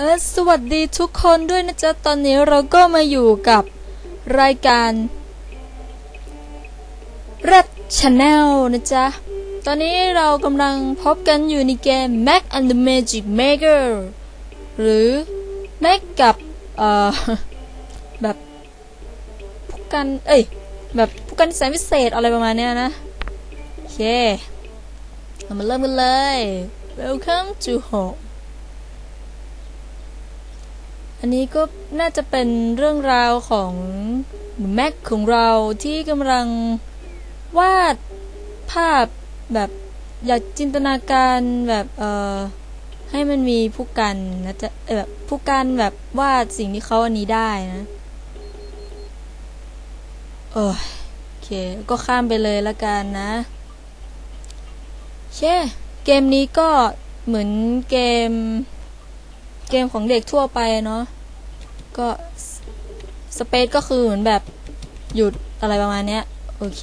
เออสวัสดีทุกคนด้วยนะจ๊ะ ตอนนี้เราก็มาอยู่กับรายการรัดชาแนลนะจ๊ะ ตอนนี้เรากำลังพบกันอยู่ในเกม Mac and the Magic Maker หรือ Mac กับ เอ่อ แบบผู้กัน เอ้ย แบบผู้กันแสนพิเศษอะไรประมาณเนี้ยนะ โอเค เรามาเริ่มกันเลย Welcome to home อันนี้ก็น่าจะเป็นเรื่องราวของแม็กของเราที่กำลังวาดภาพแบบอยากจินตนาการแบบเอ่อให้มันมีผู้กันนะจะแบบผู้กันแบบวาดสิ่งที่เขาอันนี้ได้นะเออโอเค ก็ข้ามไปเลยละกันนะเช่เกมนี้ก็เหมือนเกม เกมของเด็กทั่วไปเนาะก็สเปซก็คือเหมือนแบบหยุดอะไรประมาณเนี้ย โอเค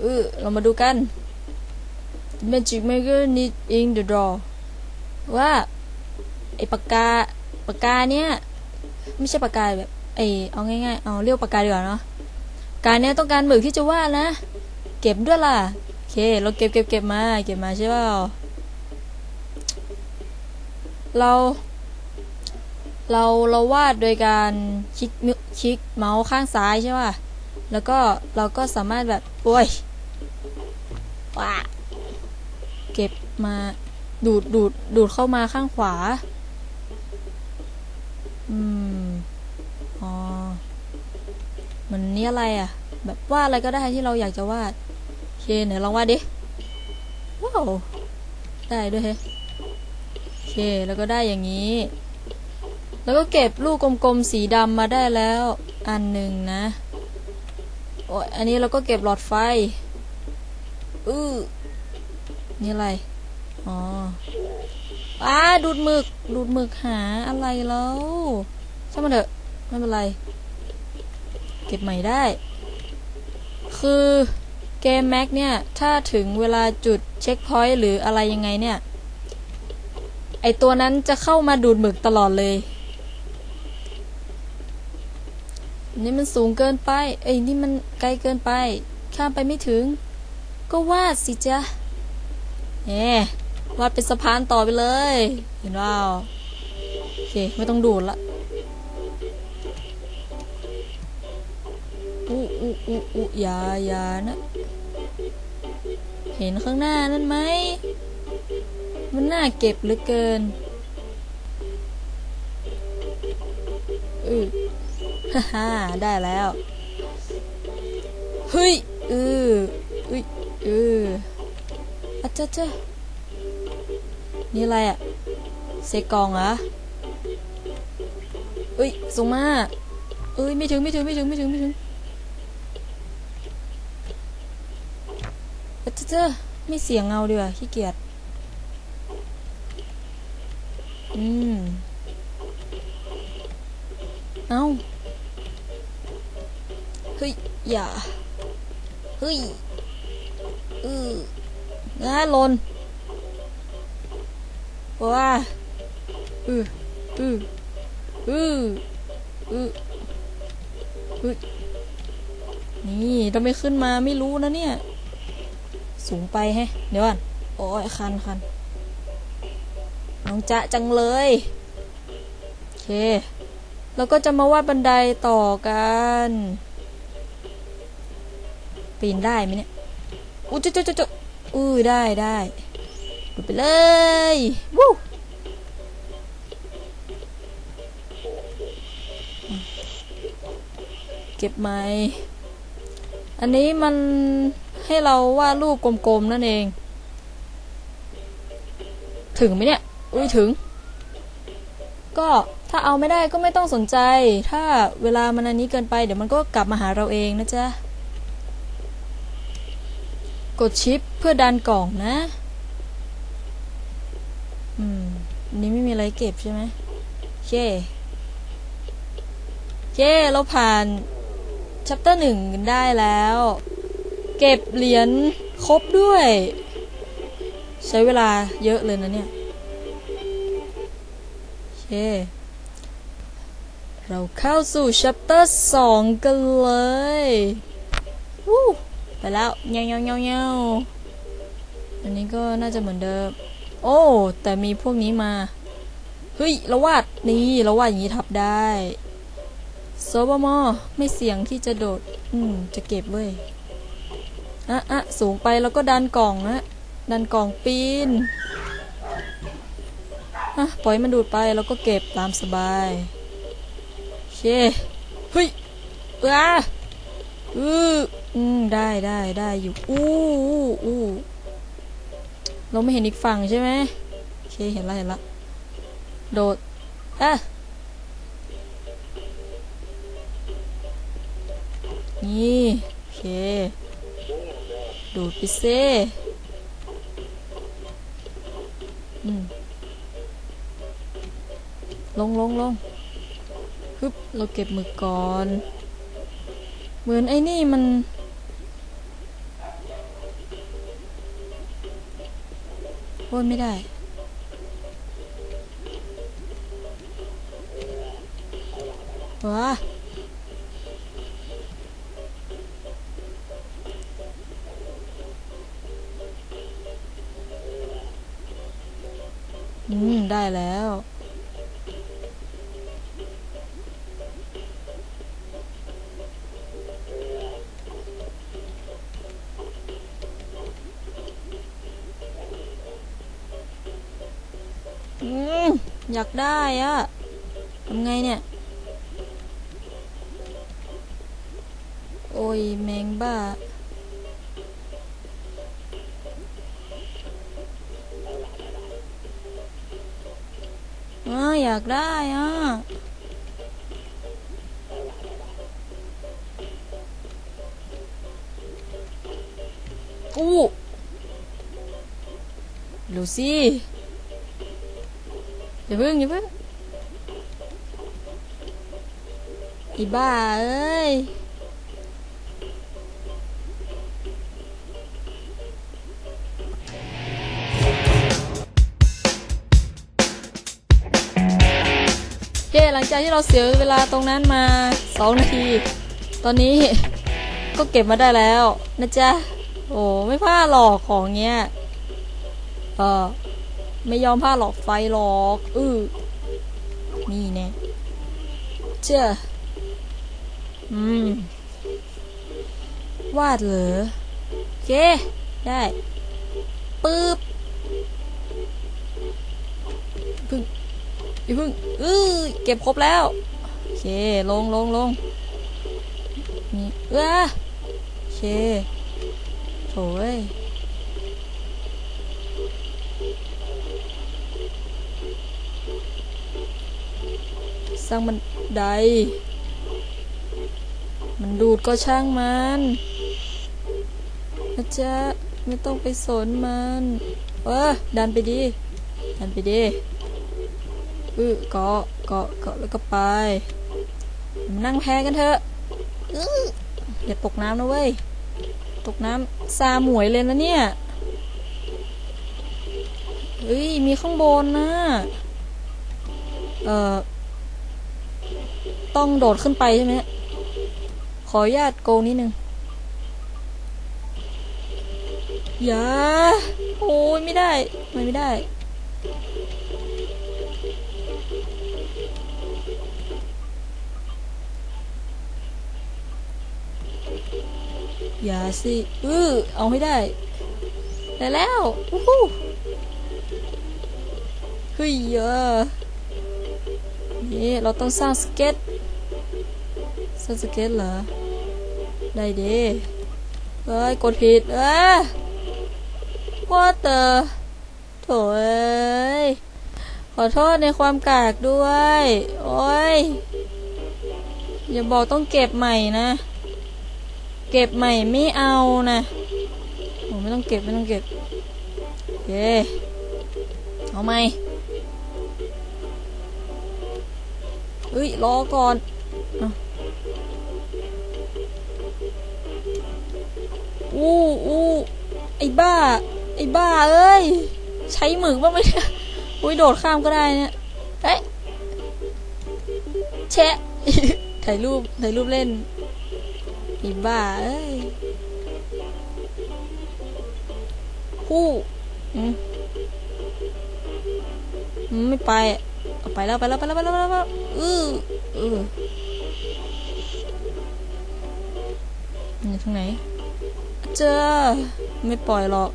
เออเรามาดูกัน Magic Maker need in the draw ว่า ไอปากกาปากกาเนี้ยไม่ใช่ปากกาแบบไอเอาง่ายๆ เอาเรียกปากกาดีกว่าเนาะการเนี้ยต้องการหมึกที่จะวาดนะ เก็บด้วยล่ะ โอเค เราเก็บเก็บเก็บมา เก็บมาใช่เปล่า เราเราเราวาดโดยการคลิกคลิกเมาส์ข้างซ้ายใช่ป่ะ แล้วก็เราก็สามารถแบบ โอ้ยว้าเก็บมาดูดดูดดูดเข้ามาข้างขวา อืม อ๋อ มันนี่อะไรอะ แบบวาดอะไรก็ได้ที่เราอยากจะวาด โอเคไหนลองวาดดิ ว้าว ได้ด้วยเฮ้โอ เคแล้วก็ได้อย่างนี้ แล้วก็เก็บลูกกลมๆสีดำมาได้แล้วอันหนึ่งนะโอ้ยอันนี้เราก็เก็บหลอดไฟอือนี่อะไร อ๋ออ้าดูดหมึก ดูดหมึกหาอะไรแล้วช่างมันเถอะไม่เป็นไร เก็บใหม่ได้ คือเกมแม็กเนี่ย ถ้าถึงเวลาจุดเช็คพอยต์หรืออะไรยังไงเนี่ย อตัวนั้นจะเข้ามาดูดหมึกตลอดเลย นี่มันสูงเกินไป เอ้ยนี่มันไกลเกินไป ข้ามไปไม่ถึง ก็วาดสิจ๊ะเอ๊วาดเป็นสะพานต่อไปเลย เห็นว่าโอเค ไม่ต้องดูดละอู้อู้อู้อู้อย่าอย่านะ เห็นข้างหน้านั่นไหม มันน่าเก็บเหลือเกินอือฮ่าฮ่าได้แล้วเฮ้ยอืออุ้ยอืออาจ้าจ้านี่อะไรอะเซกองเหรอเอ้ยสูงมากเอ้ยไม่ถึงไม่ถึงไม่ถึงไม่ถึงไม่ถึงอาจ้าจ้าไม่เสียงเงาดีกว่าขี้เกียจ อืม เอาเฮ้ย อย่า เฮ้ย อือง่าลนว้าอืออืออืออืออือนี่ถ้าไม่ขึ้นมาไม่รู้นะเนี่ย สูงไปแฮะ เดี๋ยวก่อนโอ้ยคันคัน องจะจังเลยโอเค แล้วก็จะมาวาดบันไดต่อกัน ปีนได้ไหมเนี่ยอู้จุ๊จุ๊จุ๊อู้ได้ได้ดูไปเลยวู้เก็บไหมอันนี้มันให้เราวาดรูปกลมๆนั่นเอง ถึงไหมเนี่ย อุ้ยถึง ก็ถ้าเอาไม่ได้ก็ไม่ต้องสนใจ ถ้าเวลามันอันนี้เกินไป เดี๋ยวมันก็กลับมาหาเราเองนะจ๊ะ กดชิปเพื่อดันกล่องนะ อืมนนี้ไม่มีอะไรเก็บใช่ไหมโอเคโอเคเราผ่านชัปเตอร์หนึ่งกันได้แล้ว เก็บเหรียญครบด้วย ใช้เวลาเยอะเลยนะเนี่ย ค เราเข้าสู่ chapter สองกันเลยวู้ไปแล้วเงี้ยวเงี้ยวเงี้ยวเงี้ยวอันนี้ก็น่าจะเหมือนเดิม โอ้ แต่มีพวกนี้มา เฮ้ยเราวาดนี่เราวาดอย่างนี้ทับได้โซบมอไม่เสี่ยงที่จะโดด อืม จะเก็บเว้ยอะอะสูงไปแล้วก็ดันกล่องนะดันกล่องปีน อะปล่อยมันดูดไปแล้วก็เก็บตามสบายเคเฮ้ยอ้าอืออืมได้ได้ได้อยู่อู้อู้อู้เราไม่เห็นอีกฝั่งใช่ไหมโอเคเห็นละเห็นละโดดอะนี่โอเคดูดไปเซ่อืม ลงลงลงฮึบเราเก็บมือก่อน เหมือนไอ้นี่มันโอ้ยไม่ได้ ว้าอืม ได้แล้ว อยากได้อะทำไงเนี่ย โอ้ย แมงบ้าอ่าอยากได้อะอู้ดูสิ อย่าเพิ่งอย่าเพิ่งอีบ้าเอ้ยโอเคหลังจากที่เราเสียเวลาตรงนั้นมาสองนาที ตอนนี้ก็เก็บมาได้แล้ว นะจ๊ะ โอ้ไม่พลาดหรอกของเงี้ย เออ ไม่ยอมพลาดหรอกไฟหรอกอือนี่แน่เจ้าอืม วาดเหรอโอเค ได้ปึ๊บพึ่งอย่าพึ่งอือเก็บครบแล้วโอเค ลงลงลงนี่เออโอเคโถ่เอ้ย สร้างมันได มันดูดก็ช่างมันนะจ๊ะไม่ต้องไปสนมัน เออดันไปดี ดันไปดีอือเกาะเกาะเกาะแล้วก็ไปมานั่งแพ้กันเถอะอืออย่าตกน้ำนะเว้ย ตกน้ำซาหมวยเลยนะเนี่ย เฮ้ย มีข้างบนนะ เอ่อ ต้องโดดขึ้นไปใช่ไหมขออนุญาตโกงนิดนึงอย่าโอ้ยไม่ได้ไม่ไม่ได้อย่าสิอือเอาให้ได้ได้แล้ววู้ฮู้เฮ้ยเยอะ นี่เราต้องสร้างสเก็ตสร้างสเก็ตเหรอ ได้ดีเอ้ย กดผิด เอ้ย what the โถเอ้ย ขอโทษในความกากด้วย โอ้ย อย่าบอกต้องเก็บใหม่นะ เก็บใหม่ไม่เอานะโอ้ไม่ต้องเก็บ ไม่ต้องเก็บเย้เอาไหม เฮ้ยรอก่อนอู้อู้ไอ้บ้า ไอ้บ้าเอ้ย ใช้หมึกบ้างไหมเนี่ยอุ้ยโดดข้ามก็ได้เนี่ยเอ้ยแชะถ่ายรูปถ่ายรูปเล่นไอีบ้าเอ้ยฮู้อืมไม่ไป ไปแล้วไปแล้วไปแล้วไปแล้วไปแล้วอืออือนี่ทางไหน เจอ ไม่ปล่อยหรอก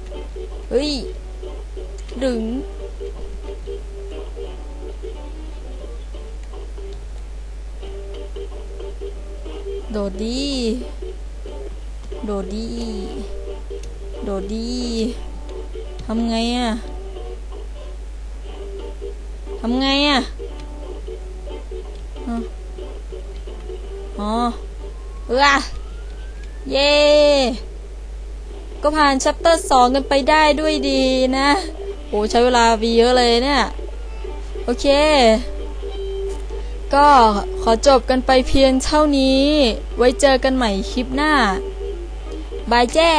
เฮ้ย ดึง โดดดี โดดดี โดดดี ทำไงอะ ทำไงอะอ๋ออ๋อเออเย่ก็ผ่านชัปเตอร์สองกันไปได้ด้วยดีนะ โอ้ใช้เวลาไปเยอะเลยเนี่ย โอเค ก็ขอจบกันไปเพียงเท่านี้ ไว้เจอกันใหม่คลิปหน้า บายแจ้